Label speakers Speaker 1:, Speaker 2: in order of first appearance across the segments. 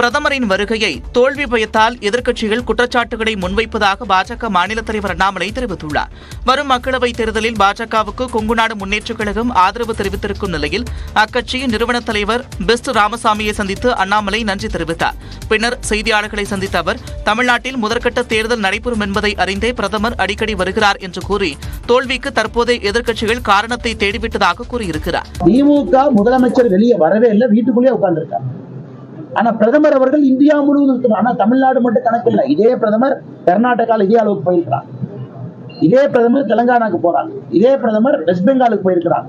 Speaker 1: பிரதமரின் வருகையை தோல்வி பயத்தால் எதிர்க்கட்சிகள் குற்றச்சாட்டுகளை முன்வைப்பதாக பாஜக மாநில தலைவர் அண்ணாமலை தெரிவித்துள்ளார். வரும் மக்களவைத் தேர்தலில் பாஜகவுக்கு கொங்குநாடு முன்னேற்றக் கழகம் ஆதரவு தெரிவித்திருக்கும் நிலையில் அக்கட்சியின் நிறுவன தலைவர் பெஸ்ட் ராமசாமியை சந்தித்து அண்ணாமலை நன்றி தெரிவித்தார். பின்னர் செய்தியாளர்களை சந்தித்த அவர் தமிழ்நாட்டில் முதற்கட்ட தேர்தல் நடைபெறும் என்பதை அறிந்தே பிரதமர் அடிக்கடி வருகிறார் என்று கூறி தோல்விக்கு தற்போதைய எதிர்க்கட்சிகள் காரணத்தை தேடிவிட்டதாக கூறியிருக்கிறார்.
Speaker 2: திமுக முதலமைச்சர் வெளியே வரவே இல்லை வீட்டுக்குள்ளேயே உட்கார்ந்துருக்காங்க. ஆனா பிரதமர் அவர்கள் இந்தியா முழுவதும் இருக்கிறார் ஆனா தமிழ்நாடு மட்டும் கணக்கு இல்லை. இதே பிரதமர் கர்நாடகால இதே அளவுக்கு போயிருக்கிறார். இதே பிரதமர் தெலுங்கானாக்கு போறாங்க இதே பிரதமர் வெஸ்ட் பெங்காலுக்கு போயிருக்கிறார்.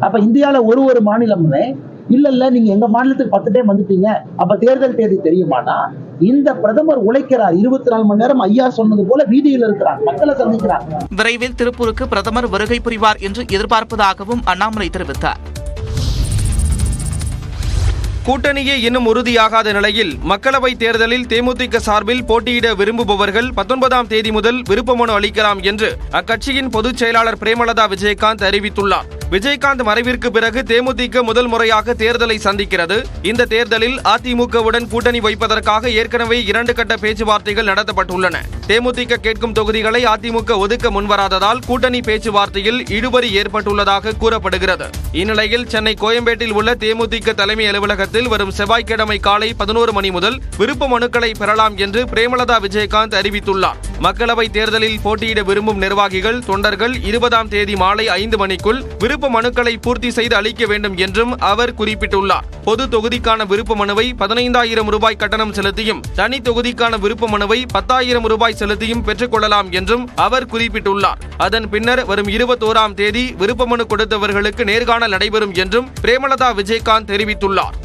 Speaker 2: அப்ப இந்தியால ஒரு ஒரு மாநிலமுமே இல்ல இல்ல நீங்க எங்க மாநிலத்துக்கு பத்து டைம் வந்துட்டீங்க. அப்ப தேர்தல் தேதி தெரியுமானா? இந்த பிரதமர் உழைக்கிறார். இருபத்தி நாலு மணி நேரம் ஐயா சொன்னது போல வீதியில் இருக்கிறார். மக்களை சந்திக்கிறார்.
Speaker 1: விரைவில் திருப்பூருக்கு பிரதமர் வருகை புரிவார் என்று எதிர்பார்ப்பதாகவும் அண்ணாமலை தெரிவித்தார்.
Speaker 3: கூட்டணியே இன்னும் உறுதியாகாத நிலையில் மக்களவைத் தேர்தலில் தேமுதிக சார்பில் போட்டியிட விரும்புபவர்கள் பத்தொன்பதாம் தேதி முதல் விருப்பமனு அளிக்கலாம் என்று அக்கட்சியின் பொதுச் செயலாளர் பிரேமலதா விஜயகாந்த் அறிவித்துள்ளார். விஜயகாந்த் மறைவிற்கு பிறகு தேமுதிக முதல் முறையாக தேர்தலை சந்திக்கிறது. இந்த தேர்தலில் அதிமுகவுடன் கூட்டணி வைப்பதற்காக ஏற்கனவே இரண்டு கட்ட பேச்சுவார்த்தைகள் நடத்தப்பட்டுள்ளன. தேமுதிக கேட்கும் தொகுதிகளை அதிமுக ஒதுக்க முன்வராததால் கூட்டணி பேச்சுவார்த்தையில் இழுபறி ஏற்பட்டுள்ளதாக கூறப்படுகிறது. இந்நிலையில் சென்னை கோயம்பேட்டில் உள்ள தேமுதிக தலைமை அலுவலகத்தில் வரும் செவ்வாய்க்கிழமை காலை பதினோரு மணி முதல் விருப்ப மனுக்களை பெறலாம் என்று பிரேமலதா விஜயகாந்த் அறிவித்துள்ளார். மக்களவை தேர்தலில் போட்டியிட விரும்பும் நிர்வாகிகள் தொண்டர்கள் இருபதாம் தேதி மாலை ஐந்து மணிக்குள் விருப்ப மனுக்களை பூர்த்தி செய்து அளிக்க வேண்டும் என்றும் அவர் குறிப்பிட்டுள்ளார். பொது தொகுதிக்கான விருப்ப மனுவை பதினைந்தாயிரம் ரூபாய் கட்டணம் செலுத்தியும் தனி தொகுதிக்கான விருப்ப மனுவை பத்தாயிரம் ரூபாய் செலுத்தியும் பெற்றுக்கொள்ளலாம் என்றும் அவர் குறிப்பிட்டுள்ளார். அதன் பின்னர் வரும் இருபத்தோராம் தேதி விருப்ப மனு கொடுத்தவர்களுக்கு நேர்காணல் நடைபெறும் என்றும் பிரேமலதா விஜயகாந்த் தெரிவித்துள்ளார்.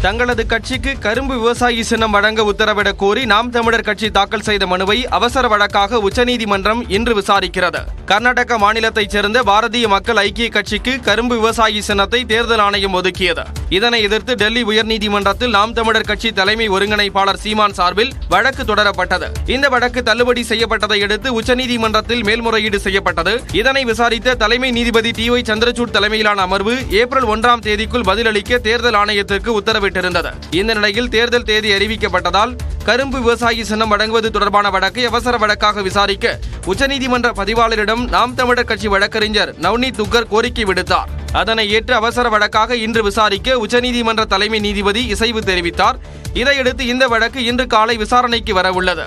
Speaker 3: தங்களது கட்சிக்கு கரும்பு விவசாயி சின்னம் வழங்க உத்தரவிடக் கோரி நாம் தமிழர் கட்சி தாக்கல் செய்த மனுவை அவசர வழக்காக உச்சநீதிமன்றம் இன்று விசாரிக்கிறது. கர்நாடக மாநிலத்தைச் சேர்ந்த பாரதிய மக்கள் ஐக்கிய கட்சிக்கு கரும்பு விவசாயி சின்னத்தை தேர்தல் ஆணையம் ஒதுக்கியது. இதனை எதிர்த்து டெல்லி உயர்நீதிமன்றத்தில் நாம் தமிழர் கட்சி தலைமை ஒருங்கிணைப்பாளர் சீமான் சார்பில் வழக்கு தொடரப்பட்டது. இந்த வழக்கு தள்ளுபடி செய்யப்பட்டதை அடுத்து உச்சநீதிமன்றத்தில் மேல்முறையீடு செய்யப்பட்டது. இதனை விசாரித்த தலைமை நீதிபதி டி ஒய் சந்திரசூட் தலைமையிலான அமர்வு ஏப்ரல் ஒன்றாம் தேதிக்குள் பதிலளிக்க தேர்தல் ஆணையத்திற்கு உத்தரவிட்டிருந்தது. இந்த நிலையில் தேர்தல் தேதி அறிவிக்கப்பட்டதால் கரும்பு விவசாயி சின்னம் வழங்குவது தொடர்பான வழக்கை அவசர வழக்காக விசாரிக்க உச்சநீதிமன்ற பதிவாளரிடம் நாம் தமிழர் கட்சி வழக்கறிஞர் நவ்னீத் துக்கர் கோரிக்கை விடுத்தார். அதனை ஏற்று அவசர வழக்காக இன்று விசாரிக்க உச்சநீதிமன்ற தலைமை நீதிபதி இசைவு தெரிவித்தார். இதையடுத்து இந்த வழக்கு இன்று காலை விசாரணைக்கு வரவுள்ளது.